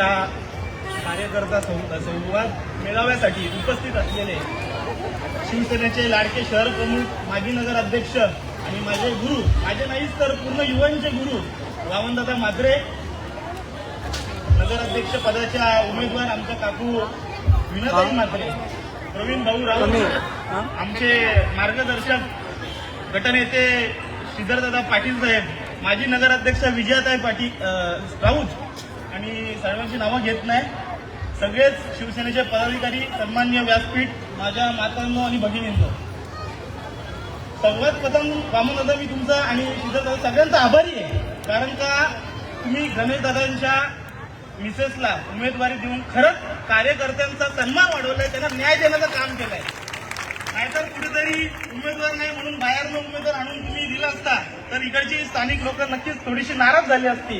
कार्यकर्ता संवाद मेळाव्यासाठी उपस्थित असलेले शिवसेनेचे लाडके शहर प्रमुख माजी नगर अध्यक्ष आणि माझे गुरु माझे नाहीच तर पूर्ण युवांचे गुरु वामनदादा मात्रे नगराध्यक्ष पदाच्या उमेदवार आमच्या काकू विनाताई मात्रे प्रवीण भाऊ राऊत आमचे मार्गदर्शक गटनेते श्रीधरदादा पाटील साहेब माजी नगराध्यक्ष विजयाताई पाटील राऊत. आणि सर्वांची नावं घेत नाही. सगळेच शिवसेनेचे पदाधिकारी सन्मान्य व्यासपीठ माझ्या मातांनो आणि भगिनींनो. सर्वात प्रथम वामनदादा मी तुमचा आणि श्रीधरदादा सगळ्यांचा आभारी आहे. कारण का तुम्ही गणेश दादांच्या मिसेसला उमेदवारी देऊन खरंच कार्यकर्त्यांचा सन्मान वाढवलाय त्यांना न्याय देण्याचं काम केलंय. नाहीतर कुठेतरी उमेदवार नाही म्हणून बाहेरनं उमेदवार आणून तुम्ही दिला असता तर इकडची स्थानिक लोक नक्कीच थोडीशी नाराज झाली असती.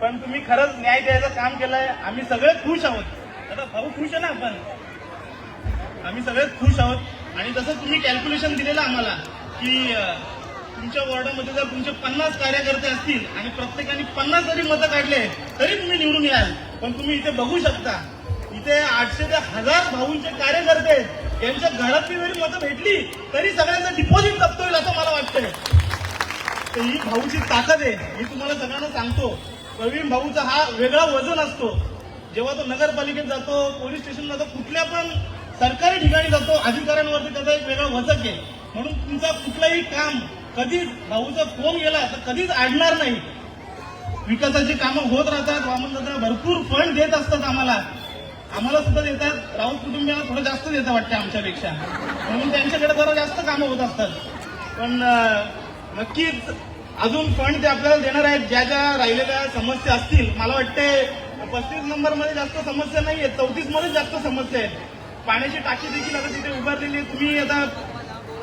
पण तुम्ही खरंच न्याय द्यायचं काम केलंय. आम्ही सगळे खुश आहोत. आता भाऊ खुश आहे ना आपण? आम्ही सगळे खुश आहोत. आणि जसं तुम्ही कॅल्क्युलेशन दिलेलं आम्हाला की अं, तुमच्या वॉर्डामध्ये जर तुमचे पन्नास कार्यकर्ते असतील आणि प्रत्येकाने पन्नास जरी मतं काढले तरी तुम्ही निवडून याल. पण तुम्ही इथे बघू शकता इथे आठशे ते हजार भाऊंचे कार्यकर्ते आहेत. यांच्या घरातली जरी मतं भेटली तरी सगळ्यांचं डिपॉझिट जप्त होईल असं मला वाटतंय. तर ही भाऊची ताकद आहे. मी तुम्हाला सगळ्यांना सांगतो प्रवीण भाऊचा हा वेगळा वजन असतो. जेव्हा तो नगरपालिकेत जातो पोलीस स्टेशन जातो कुठल्या पण सरकारी ठिकाणी जातो अधिकाऱ्यांवरती त्याचा एक वेगळा वचक आहे. म्हणून तुमचा कुठलंही काम कधीच भाऊचा फोन गेला तर कधीच आडणार नाही. विकासाची कामं होत राहतात वामनदादा भरपूर फंड देत असतात आम्हाला. आम्हाला सुद्धा देतात. राऊत कुटुंबियांना थोडं जास्त देतं वाटतं आमच्यापेक्षा. म्हणून त्यांच्याकडे जरा जास्त कामं होत असतात. पण नक्कीच अजून फंड ते आपल्याला देणार आहेत. ज्या ज्या राहिलेल्या समस्या असतील मला वाटते पस्तीस नंबरमध्ये जास्त समस्या नाही आहेत चौतीसमध्ये जास्त समस्या आहेत. पाण्याची टाकी देखील आता तिथे उभारलेली आहे तुम्ही आता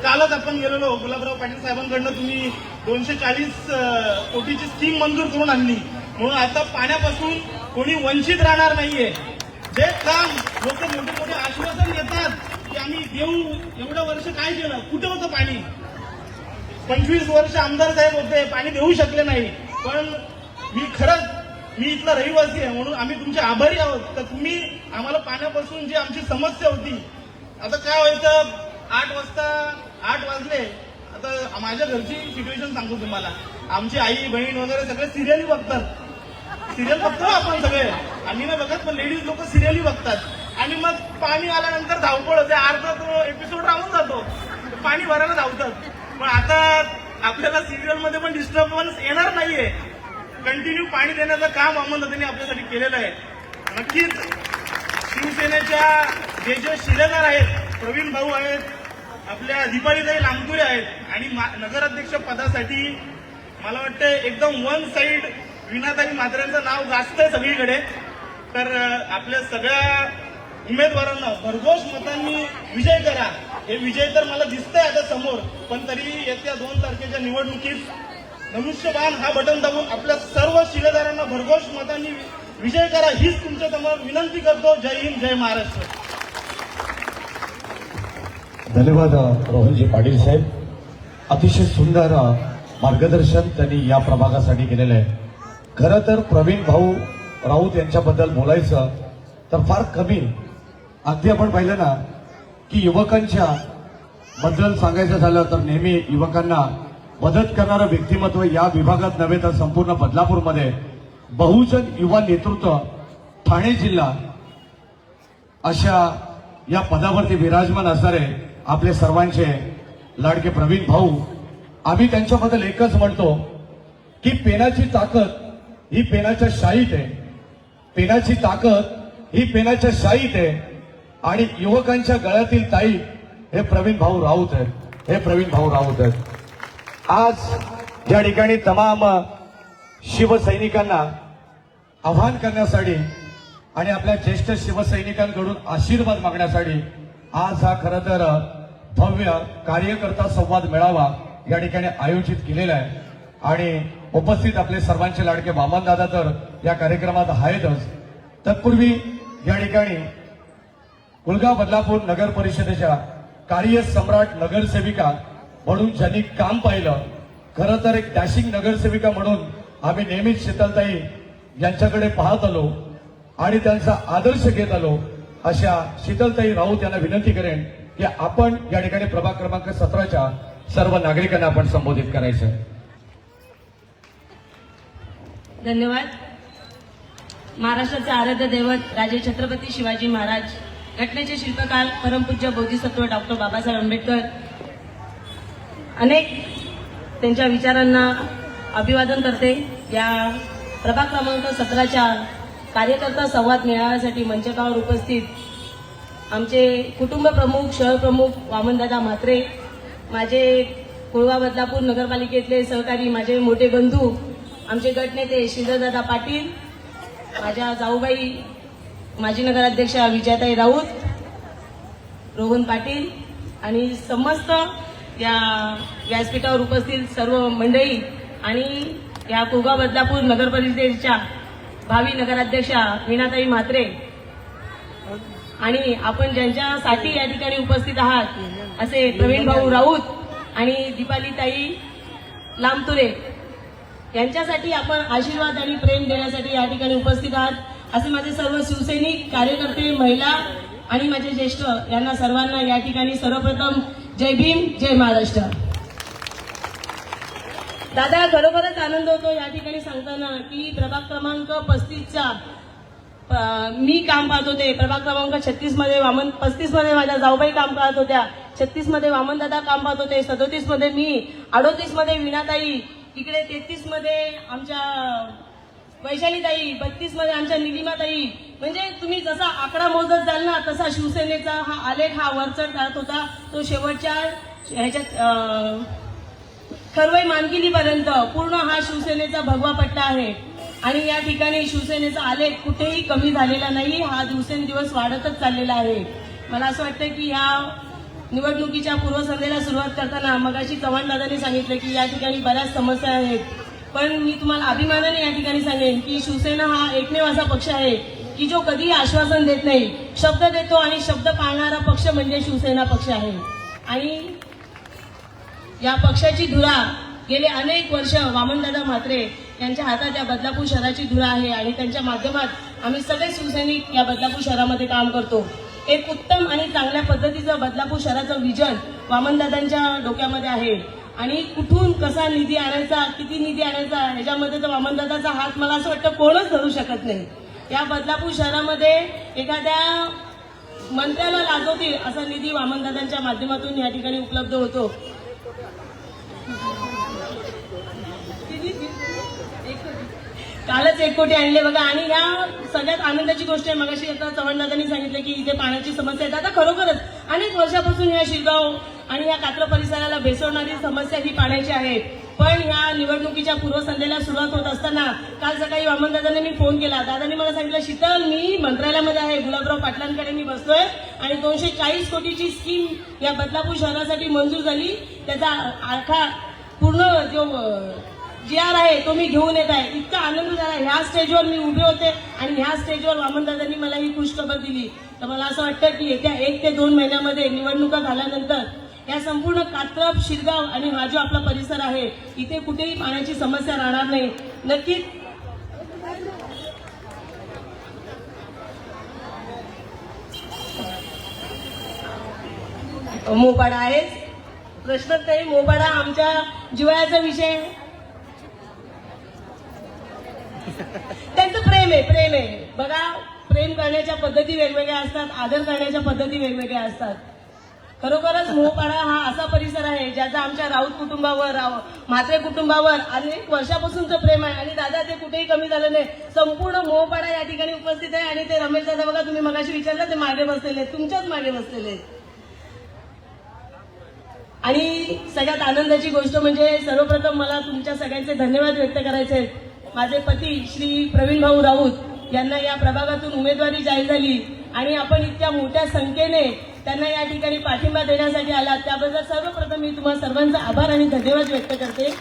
कालच आपण गेलेलो गुलाबराव पाटील साहेबांकडनं. तुम्ही दोनशे चाळीस कोटीची स्कीम मंजूर करून आणली. म्हणून आता पाण्यापासून कोणी वंचित राहणार नाहीये. जे काम लोक मोठे मोठे आश्वासन देतात की आम्ही देऊ एवढं वर्ष काय केलं? कुठं होतं पाणी? पंचवीस वर्ष आमदार साहेब होते पाणी देऊ शकले नाही. पण मी खरंच मी इथला रहिवासी आहे म्हणून आम्ही तुमचे आभारी आहोत. तर तुम्ही आम्हाला पाण्यापासून जी आमची समस्या होती आता काय व्हायचं? आठ वाजता आठ वाजले. आता माझ्या घरची सिच्युएशन सांगतो तुम्हाला. आमची आई बहीण वगैरे सगळे सिरियली बघतात. सिरियल बघतो आपण सगळे. आम्ही नाही बघत पण लेडीज लोक सिरियली बघतात. आणि मग पाणी आल्यानंतर धावपळ होते. अर्धा तो एपिसोड राहून जातो. पाणी भरायला धावतात. पण आता आपल्याला सिरियलमध्ये पण डिस्टर्बन्स येणार नाहीये. कंटिन्यू पाणी देण्याचं काम अहमदने आपल्यासाठी केलेलं आहे. नक्कीच शिवसेनेच्या जे जे शिलेदार आहेत प्रवीण भाऊ आहेत आपल्या दीपालीताई लांबुरे आहेत आणि मा- नगराध्यक्ष पदासाठी मला वाटतं एकदम वन साईड विनाताई मात्र्यांचं नाव गाजतंय सगळीकडे. तर आपल्या सगळ्या उमेदवारांना भरघोस मतांनी विजय करा. हे विजय तर मला दिसतंय आता समोर पण तरी येत्या दोन तारखेच्या निवडणुकीत धनुष्यबाण हा बटन दाबून आपल्या सर्व शिलेदारांना भरघोष मतांनी विजय करा हीच तुमच्यासमोर विनंती करतो. जय हिंद जय महाराष्ट्र. धन्यवाद रोहनजी पाटील साहेब. अतिशय सुंदर मार्गदर्शन त्यांनी या प्रभागासाठी केलेलं आहे. खरं तर प्रवीण भाऊ राऊत यांच्याबद्दल बोलायचं तर फार कमी. अगदी आपण पाहिलं ना की युवकांच्या बद्दल सांगायचं झालं तर नेहमी युवकांना मदत करणारं व्यक्तिमत्व या विभागात नव्हे तर संपूर्ण बदलापूरमध्ये. बहुजन युवा नेतृत्व ठाणे जिल्हा अशा या पदावरती विराजमान असणारे आपले सर्वांचे लाडके प्रवीण भाऊ आम्ही त्यांच्याबद्दल एकच म्हणतो की पेनाची ताकद ही पेनाच्या शाईत आहे. पेनाची ताकद ही पेनाच्या शाईत आहे. आणि युवकांच्या गळ्यातील ताई हे प्रवीण भाऊ राऊत आहेत. हे प्रवीण भाऊ राऊत आहेत. आज या ठिकाणी तमाम शिवसैनिकांना आव्हान करण्यासाठी आणि आपल्या ज्येष्ठ शिवसैनिकांकडून आशीर्वाद मागण्यासाठी आज हा खरं तर भव्य कार्यकर्ता संवाद मेळावा या ठिकाणी आयोजित केलेला आहे. आणि उपस्थित आपले सर्वांचे लाडके वामनदादा तर या कार्यक्रमात आहेतच. तत्पूर्वी या ठिकाणी कुलगाव बदलापूर नगर परिषदेच्या कार्य सम्राट नगरसेविका म्हणून ज्यांनी काम पाहिलं खरं तर एक डॅशिंग नगरसेविका म्हणून आम्ही नेहमीच शीतलताई यांच्याकडे पाहत आलो आणि त्यांचा आदर्श घेत आलो अशा शीतलताई राऊत यांना विनंती करेन की आपण या ठिकाणी प्रभाग क्रमांक सतराच्या सर्व नागरिकांना आपण संबोधित करायचं धन्यवाद. महाराष्ट्राचे आराध्य दैवत राजे छत्रपती शिवाजी महाराज घटनेचे शिल्पकार परमपूज्य बोधिसत्व डॉक्टर बाबासाहेब आंबेडकर. अनेक त्यांच्या विचारांना अभिवादन करते. या प्रभाग क्रमांक सतराच्या कार्यकर्ता संवाद मेळाव्यासाठी मंचकावर उपस्थित आमचे कुटुंब प्रमुख शहर प्रमुख वामनदादा म्हात्रे माझे कुळवा बदलापूर नगरपालिकेतले सहकारी माझे मोठे बंधू आमचे गटनेते शिंदरदादा पाटील माझ्या जाऊबाई माजी नगराध्यक्षा विजयाताई राऊत रोहन पाटील आणि समस्त या व्यासपीठावर उपस्थित सर्व मंडळी आणि या कोगा बदलापूर नगर परिषदेच्या भावी नगराध्यक्षा वीणाताई म्हात्रे आणि आपण ज्यांच्यासाठी या ठिकाणी उपस्थित आहात असे प्रवीण भाऊ राऊत आणि दीपालीताई लांबतुरे यांच्यासाठी आपण आशीर्वाद आणि प्रेम देण्यासाठी या ठिकाणी उपस्थित आहात. असे माझे सर्व शिवसैनिक कार्यकर्ते महिला आणि माझे ज्येष्ठ यांना सर्वांना या ठिकाणी सर्वप्रथम जय भीम जय महाराष्ट्र. दादा खरोखरच आनंद होतो या ठिकाणी सांगताना की प्रभाग क्रमांक पस्तीसचा मी काम पाहत होते. प्रभाग क्रमांक छत्तीसमध्ये वामन पस्तीसमध्ये माझ्या जाऊबाई काम पाहत होत्या. छत्तीसमध्ये वामनदादा काम पाहत होते. सदोतीसमध्ये मी अडोतीसमध्ये विनाताई इकडे तेहतीसमध्ये आमच्या वैशालीताई बत्तीसमध्ये आमच्या निलिमाताई. म्हणजे तुम्ही जसा आकडा मोजत जाल ना तसा शिवसेनेचा हा आलेख हा वरचढ जात होता. तो शेवटच्या ह्याच्यात खरवई मानकिलीपर्यंत पूर्ण हा शिवसेनेचा भगवा पट्टा आहे. आणि या ठिकाणी शिवसेनेचा आलेख कुठेही कमी झालेला नाही. हा दिवसेंदिवस वाढतच चाललेला आहे. मला असं वाटतं की या निवडणुकीच्या पूर्वसंध्येला सुरुवात करताना मगाशी चव्हाण दादांनी सांगितलं की या ठिकाणी बऱ्याच समस्या आहेत. पण मी तुम्हाला अभिमानाने या ठिकाणी सांगेन की शिवसेना हा एकमेव असा पक्ष आहे की जो कधीही आश्वासन देत नाही. शब्द देतो आणि शब्द पाळणारा पक्ष म्हणजे शिवसेना पक्ष आहे. आणि या पक्षाची धुरा गेले अनेक वर्ष वामनदादा म्हात्रे यांच्या हातात या बदलापूर शहराची धुरा आहे आणि त्यांच्या माध्यमात आम्ही सगळे शिवसैनिक या बदलापूर शहरामध्ये काम करतो. एक उत्तम आणि चांगल्या पद्धतीचं बदलापूर शहराचं विजन वामनदादांच्या डोक्यामध्ये आहे. आणि कुठून कसा निधी आणायचा किती निधी आणायचा ह्याच्यामध्ये तर वामनदादाचा हात मला असं वाटतं कोणच धरू शकत नाही. या बदलापूर शहरामध्ये एखाद्या मंत्र्याला लाजवतील असा निधी वामनदादांच्या माध्यमातून या ठिकाणी उपलब्ध होतो. कालच एक कोटी आणले बघा. आणि ह्या सगळ्यात आनंदाची गोष्ट आहे मगाशी आता चव्हाणदादांनी सांगितलं की इथे पाण्याची समस्या आहे आता खरोखरच अनेक वर्षापासून ह्या शिरगाव आणि या कात्र परिसराला भेसवणारी समस्या ही पाण्याची आहे. पण ह्या निवडणुकीच्या पूर्वसंध्येला सुरुवात होत असताना काल सकाळी वामनदादांनी मी फोन केला. दादांनी मला सांगितलं शीतल मी मंत्रालयामध्ये आहे. गुलाबराव पाटलांकडे मी बसतोय आणि दोनशे चाळीस कोटीची स्कीम या बदलापूर शहरासाठी मंजूर झाली. त्याचा आखा पूर्ण जो जी आर आहे तो मी घेऊन येत आहे. इतका आनंद झाला. ह्या स्टेजवर मी उभे होते आणि ह्या स्टेजवर वामनदादांनी मला ही खुशखबर दिली. तर मला असं वाटतं की येत्या एक ते दोन महिन्यामध्ये निवडणुका झाल्यानंतर या संपूर्ण कात्रप शिरगाव आणि हा जो आपला परिसर आहे. इथे कुठेही पाण्याची समस्या राहणार नाही. नक्कीच मोबाडा आहेच. प्रश्न तरी मोबाडा आमच्या जिवाळ्याचा विषय त्यांचं प्रेम आहे बघा प्रेम करण्याच्या पद्धती वेगवेगळ्या असतात आदर करण्याच्या पद्धती वेगवेगळ्या असतात. खरोखरच मोहपाडा हा असा परिसर आहे ज्याचा आमच्या राऊत कुटुंबावर राव म्हात्रे कुटुंबावर अनेक वर्षापासूनचं प्रेम आहे. आणि दादा ते कुठेही कमी झालं नाही. संपूर्ण मोहपाडा या ठिकाणी उपस्थित आहे. आणि ते रमेश दादा बघा तुम्ही मगाशी विचारलं ते मागे बसलेले तुमच्याच मागे बसलेले आणि सगळ्यात आनंदाची गोष्ट म्हणजे सर्वप्रथम मला तुमच्या सगळ्यांचे धन्यवाद व्यक्त करायचे आहेत. माझे पती श्री प्रवीण भाऊ राऊत. यांना या प्रभागातून उमेदवारी जाहीर झाली आणि आपण इतक्या मोठ्या संख्येने त्यांना या ठिकाणी पाठिंबा देण्यासाठी आलात. त्याबद्दल सर्वप्रथम मी तुम्हा सर्वांचा आभार आणि धन्यवाद व्यक्त करते.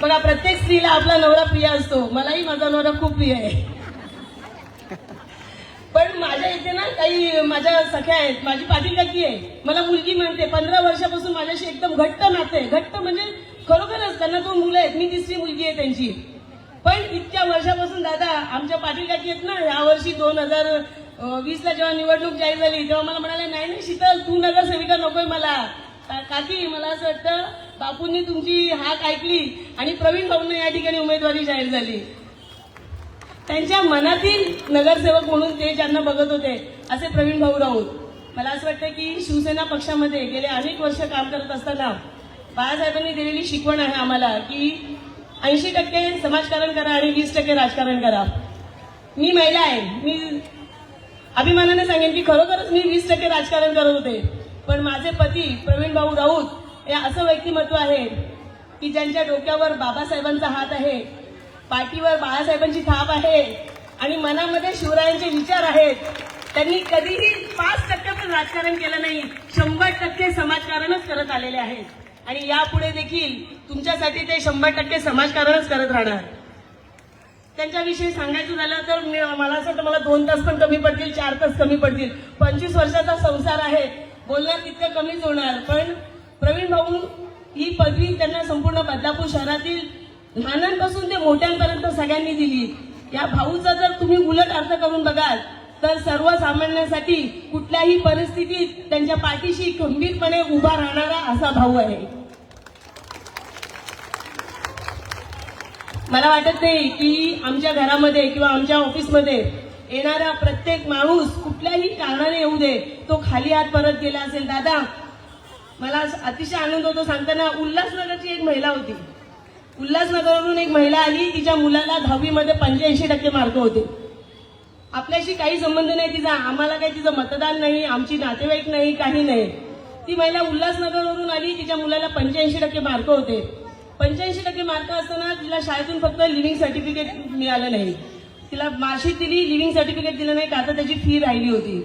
बघा प्रत्येक स्त्रीला आपला नवरा प्रिय असतो. मलाही माझा नवरा खूप प्रिय आहे. पण माझ्या इथे ना काही माझ्या सख्या आहेत. माझी पाटील काकी आहे. मला मुलगी म्हणते. पंधरा वर्षापासून माझ्याशी एकदम घट्ट नाते घट्ट म्हणजे खरोखरच त्यांना दोन मुलं आहेत. मी तिसरी मुलगी आहे त्यांची. पण इतक्या वर्षापासून दादा आमच्या पाठीकाठी आहेत ना यावर्षी दोन हजार वीसला जेव्हा निवडणूक जाहीर झाली तेव्हा मला म्हणाले नाही नाही शीतल तू नगरसेविका नकोय मला. काकी मला असं वाटतं बापूंनी तुमची हाक ऐकली आणि प्रवीण भाऊंना या ठिकाणी उमेदवारी जाहीर झाली. त्यांच्या मनातील नगरसेवक म्हणून ते ज्यांना बघत होते असे प्रवीण भाऊ राऊत. मला असं वाटतं की शिवसेना पक्षामध्ये गेले अनेक वर्ष काम करत असताना बाळासाहेबांनी दिलेली शिकवण आहे आम्हाला की ऐंशी टक्के समाजकारण करा आणि वीस टक्के राजकारण करा. मी महिला आहे. मी अभिमानाने सांगेन की खरोखरच मी वीस टक्के राजकारण करत होते. पण माझे पती प्रवीण भाऊ राऊत हे असं व्यक्तिमत्व आहे की ज्यांच्या डोक्यावर बाबासाहेबांचा हात आहे पाठीवर बाळासाहेबांची थाप आहे आणि मनामध्ये शिवरायांचे विचार आहेत. त्यांनी कधीही पाच टक्के पण राजकारण केलं नाही. शंभर टक्के समाजकारणच करत आलेले आहेत. आणि यापुढे देखील तुमच्यासाठी ते शंभर टक्के समाजकारणच करत राहणार. त्यांच्याविषयी सांगायचं झालं तर मला असं वाटतं मला दोन तास पण कमी पडतील चार तास कमी पडतील. पंचवीस वर्षाचा संसार आहे. बोलणार तितकं कमीच होणार. पण प्रवीण भाऊ ही पदवी त्यांना संपूर्ण बदलापूर शहरातील लहानांपासून ते मोठ्यांपर्यंत सगळ्यांनी दिली. या भाऊचा जर तुम्ही उलट अर्थ करून बघाल तर सर्वसामान्यांसाठी कुठल्याही परिस्थितीत त्यांच्या पाठीशी खंबीरपणे उभा राहणारा असा भाऊ आहे. मला वाटत नाही की आमच्या घरामध्ये किंवा आमच्या ऑफिसमध्ये येणारा प्रत्येक माणूस कुठल्याही कारणाने येऊ दे तो खाली हात परत गेला असेल. दादा मला अतिशय आनंद होतो सांगताना उल्हासनगरची एक महिला होती. उल्हासनगरवरून एक महिला आली तिच्या मुलाला दहावीमध्ये पंच्याऐंशी टक्के मार्क होते. आपल्याशी काही संबंध नाही तिचा आम्हाला काही तिचं मतदान नाही आमची नातेवाईक नाही काही नाही. ती महिला उल्हासनगरवरून आली तिच्या मुलाला पंच्याऐंशी टक्के मार्क होते. पंच्याऐंशी टक्के मार्क असताना तिला शाळेतून फक्त लिव्हिंग सर्टिफिकेट मिळालं नाही. तिला मार्कशीट दिली लिव्हिंग सर्टिफिकेट दिलं नाही का तर त्याची फी राहिली होती.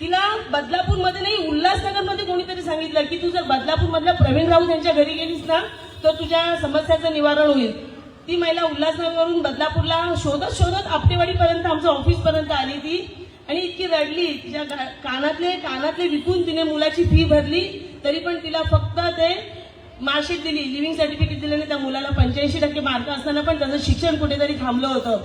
तिला बदलापूरमध्ये नाही उल्हासनगरमध्ये कोणीतरी सांगितलं की तू जर बदलापूरमधल्या प्रवीण राऊत यांच्या घरी गेलीस ना तर तुझ्या समस्याचं निवारण होईल. ती महिला उल्हासनगरवरून बदलापूरला शोधत शोधत आपटेवाडीपर्यंत आमचं ऑफिसपर्यंत आली ती. आणि इतकी रडली तिच्या कानातले कानातले विकून तिने मुलाची फी भरली तरी पण तिला फक्त ते मार्कशीट दिली लिव्हिंग सर्टिफिकेट दिल्याने त्या मुलाला पंच्याऐंशी टक्के मार्क असताना पण त्याचं शिक्षण कुठेतरी थांबलं होतं.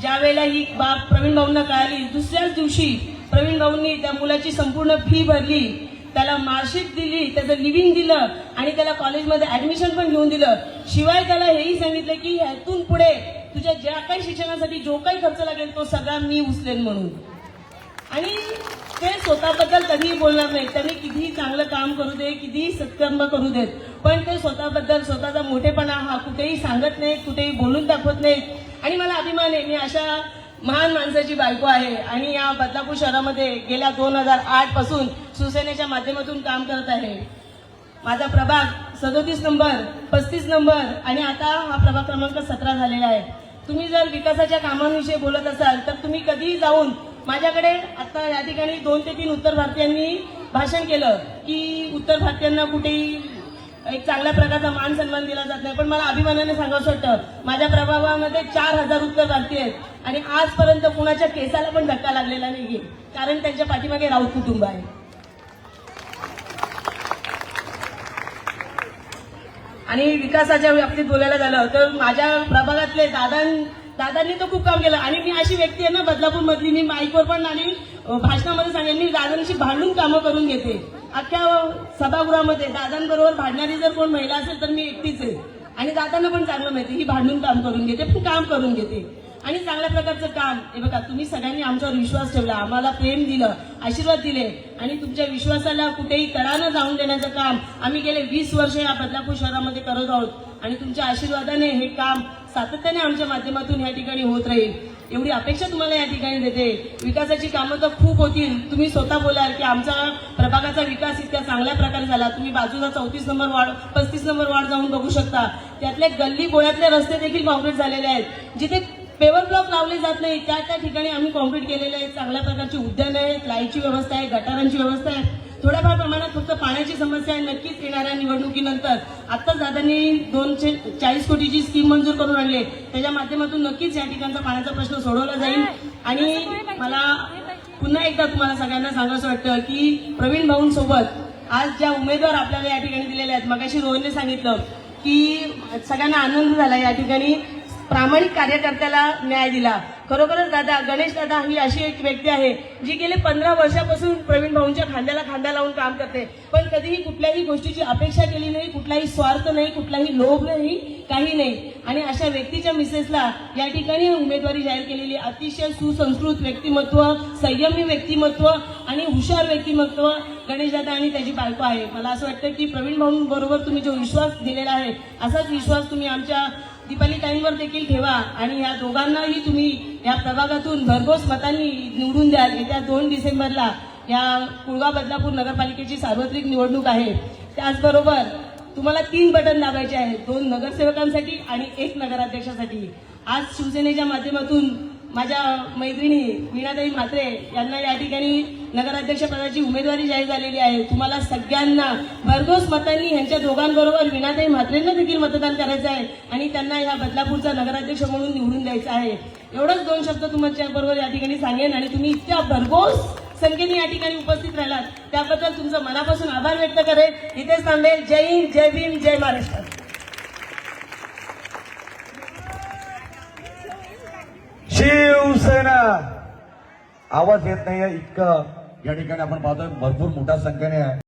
ज्या वेळेला ही बाब प्रवीण भाऊंना कळाली दुसऱ्याच दिवशी प्रवीण भाऊंनी त्या मुलाची संपूर्ण फी भरली. त्याला मार्कशीट दिली त्याचं लिव्हिंग दिलं आणि त्याला कॉलेजमध्ये ऍडमिशन पण घेऊन दिलं. शिवाय त्याला हेही सांगितलं की ह्यातून पुढे तुझ्या ज्या काही शिक्षणासाठी जो काही खर्च लागेल तो सगळा मी उचलेन म्हणून. आणि ते स्वतःबद्दल कधीही बोलणार नाही त्यांनी कितीही चांगलं काम करू दे कितीही सत्कर्म करू देत पण ते स्वतःबद्दल स्वतःचा मोठेपणा हा कुठेही सांगत नाहीत कुठेही बोलून दाखवत नाहीत. आणि मला अभिमान आहे मी अशा महान माणसाची बायको आहे. आणि या बदलापूर शहरामध्ये गेल्या दोन हजार आठपासून शिवसेनेच्या माध्यमातून काम करत आहे. माझा प्रभाग सदोतीस नंबर पस्तीस नंबर आणि आता हा प्रभाग क्रमांक सतरा झालेला आहे. तुम्ही जर विकासाच्या कामांविषयी बोलत असाल तर तुम्ही कधीही जाऊन माझ्याकडे आता या ठिकाणी दोन ते तीन उत्तर भारतीयांनी भाषण केलं की उत्तर भारतीयांना कुठेही एक चांगल्या प्रकारचा मान सन्मान दिला जात नाही. पण मला अभिमानाने सांगावं वाटतं माझ्या प्रभावामध्ये चार हजार उत्तर भारतीय आहेत आणि आजपर्यंत कुणाच्या केसाला पण धक्का लागलेला नाही कारण त्यांच्या पाठीमागे राऊत कुटुंब आहे. आणि विकासाच्या बाबतीत बोलायला झालं तर माझ्या प्रभागातले दादां दादांनी तर खूप काम केलं. आणि मी अशी व्यक्ती आहे ना बदलापूर मधली मी माईकवर पण आणि भाषणामध्ये सांगेन मी दादांशी भांडून कामं करून घेते. अख्ख्या सभागृहामध्ये दादांबरोबर भांडणारी जर कोण महिला असेल तर मी एकटीच आहे. आणि दादांना पण चांगलं माहिती ही भांडून काम करून घेते पण काम करून घेते. आणि चांगल्या प्रकारचं काम. हे बघा तुम्ही सगळ्यांनी आमच्यावर विश्वास ठेवला आम्हाला प्रेम दिलं आशीर्वाद दिले आणि तुमच्या विश्वासाला कुठेही तडा न जाऊन देण्याचं काम आम्ही गेले वीस वर्ष या बदलापूर शहरामध्ये करत आहोत. आणि तुमच्या आशीर्वादाने हे काम सातत्याने आमच्या माध्यमातून या ठिकाणी होत राहील. एवढी अपेक्षा तुम्हाला या ठिकाणी देते. विकासाची कामं तर खूप होतील. तुम्ही स्वतः बोलाल की आमचा प्रभागाचा विकास इतक्या चांगल्या प्रकारे झाला. तुम्ही बाजूला चौतीस नंबर वार्ड पस्तीस नंबर वार्ड जाऊन बघू शकता. त्यातल्या गल्ली गोळ्यातले रस्ते देखील कॉन्क्रीट झालेले आहेत. जिथे पेवर ब्लॉक लावले जात नाही. त्या त्या ठिकाणी आम्ही कॉन्क्रीट केलेले आहेत. चांगल्या प्रकारची उद्यानं आहेत लाईटची व्यवस्था आहे गटारांची व्यवस्था आहे. थोड्याफार प्रमाणात फक्त पाण्याची समस्या आहे. नक्कीच येणाऱ्या निवडणुकीनंतर आत्ताच दादांनी दोनशे चाळीस कोटीची स्कीम मंजूर करून आणली त्याच्या माध्यमातून नक्कीच या ठिकाणचा पाण्याचा प्रश्न सोडवला जाईल. आणि मला पुन्हा एकदा तुम्हाला सगळ्यांना सांगायचं वाटतं की प्रवीण भाऊंसोबत आज ज्या उमेदवार आपल्याला या ठिकाणी दिलेल्या आहेत मगाशी रोहनने सांगितलं की सगळ्यांना आनंद झाला या ठिकाणी. प्रामाणिक कार्यकर्त्याला न्याय दिला. खरोखरच दादा गणेश दादा ही अशी एक व्यक्ती आहे जी गेले पंधरा वर्षापासून प्रवीण भाऊंच्या खांद्याला खांदा लावून काम करते. पण कधीही कुठल्याही गोष्टीची अपेक्षा केली नाही कुठलाही स्वार्थ नाही कुठलाही लोभ नाही काही नाही. आणि अशा व्यक्तीच्या मिसेसला या ठिकाणी उमेदवारी जाहीर केलेली अतिशय सुसंस्कृत व्यक्तिमत्व संयमी व्यक्तिमत्व आणि हुशार व्यक्तिमत्व गणेशदादा आणि त्याची बायको आहे. मला असं वाटतं की प्रवीण भाऊंबरोबर तुम्ही जो विश्वास दिलेला आहे असाच विश्वास तुम्ही आमच्या दीपाली ताईंवर देखील ठेवा आणि या दोघांनाही तुम्ही या प्रभागातून भरघोस मतांनी निवडून द्याल. येत्या दोन डिसेंबरला या कुळगाव बदलापूर नगरपालिकेची सार्वत्रिक निवडणूक आहे. त्याचबरोबर तुम्हाला तीन बटन दाबायचे आहेत. दोन नगरसेवकांसाठी आणि एक नगराध्यक्षासाठी. आज शिवसेनेच्या माध्यमातून माझ्या मैत्रिणी वीणाताई म्हात्रे यांना या ठिकाणी नगराध्यक्ष पदाची उमेदवारी जाहीर झालेली आहे. तुम्हाला सगळ्यांना भरघोस मतांनी यांच्या दोघांबरोबर विनाताई म्हात्रेंना देखील मतदान करायचं आहे आणि त्यांना या बदलापूरचा नगराध्यक्ष म्हणून निवडून द्यायचं आहे. एवढंच दोन शब्द तुमच्या बरोबर या ठिकाणी सांगेन आणि तुम्ही इतक्या भरघोस संख्येने या ठिकाणी उपस्थित राहिलात. त्याबद्दल तुमचं मनापासून आभार व्यक्त करेल इथेच थांबेल. जय हिंद जय भीम जय महाराष्ट्र. शिवसेना. आवाज येत नाही इतकं. या ठिकाणी आपण पाहतोय भरपूर मोठ्या संख्येने